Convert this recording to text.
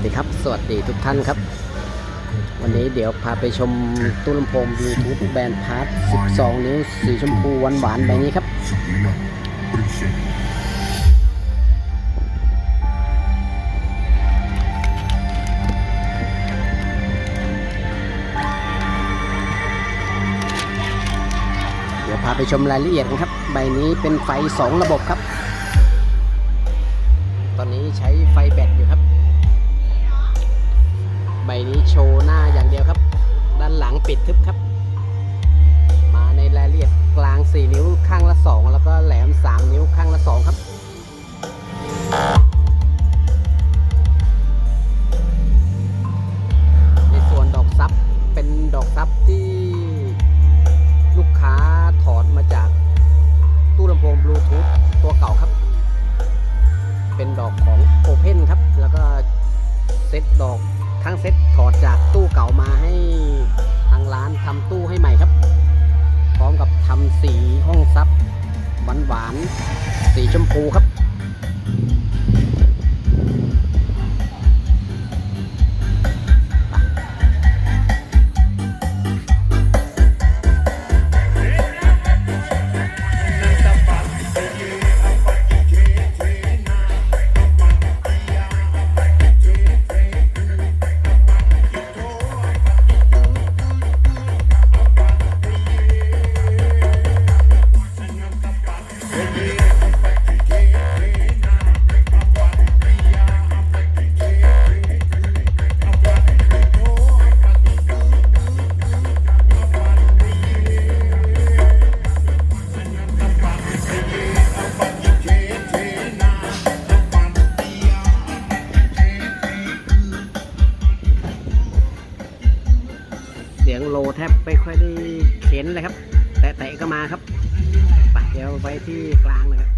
สดีครับ สวัสดีทุกท่านครับ วันนี้เดี๋ยวพาไปชมตู้ลำโพงบลูทูธแบนด์พาร์ท12 นิ้ว สีชมพูหวานหวานแบบนี้ครับ เดี๋ยวพาไปชมรายละเอียดกันครับ ใบนี้เป็นไฟ 2 ระบบครับ ตอนนี้ใช้ไฟแบตอยู่ครับ โชว์หน้าอย่างเดียวครับ ด้านหลังปิดทึบครับ มาในรายละเอียดกลาง 4 นิ้วข้างละ 2 แล้วก็แหลม 3 นิ้วข้างละ 2 ครับในส่วนดอกซับเป็นดอกซับที่ลูกค้าถอดมาจากตู้ลำโพงบลูทูธตัวเก่าครับ เป็นดอกของ Open ครับ แล้วก็เซตดอก ทั้งเซตถอดจากตู้เก่ามาให้ทางร้านทำตู้ให้ใหม่ครับ พร้อมกับทำสีห้องซับหวานหวานๆสีชมพูครับ บไม่ค่อยได้เข็นเลยครับ แต่แต่ก็มาครับไปเดี๋ยวไปที่กลางเลยครับ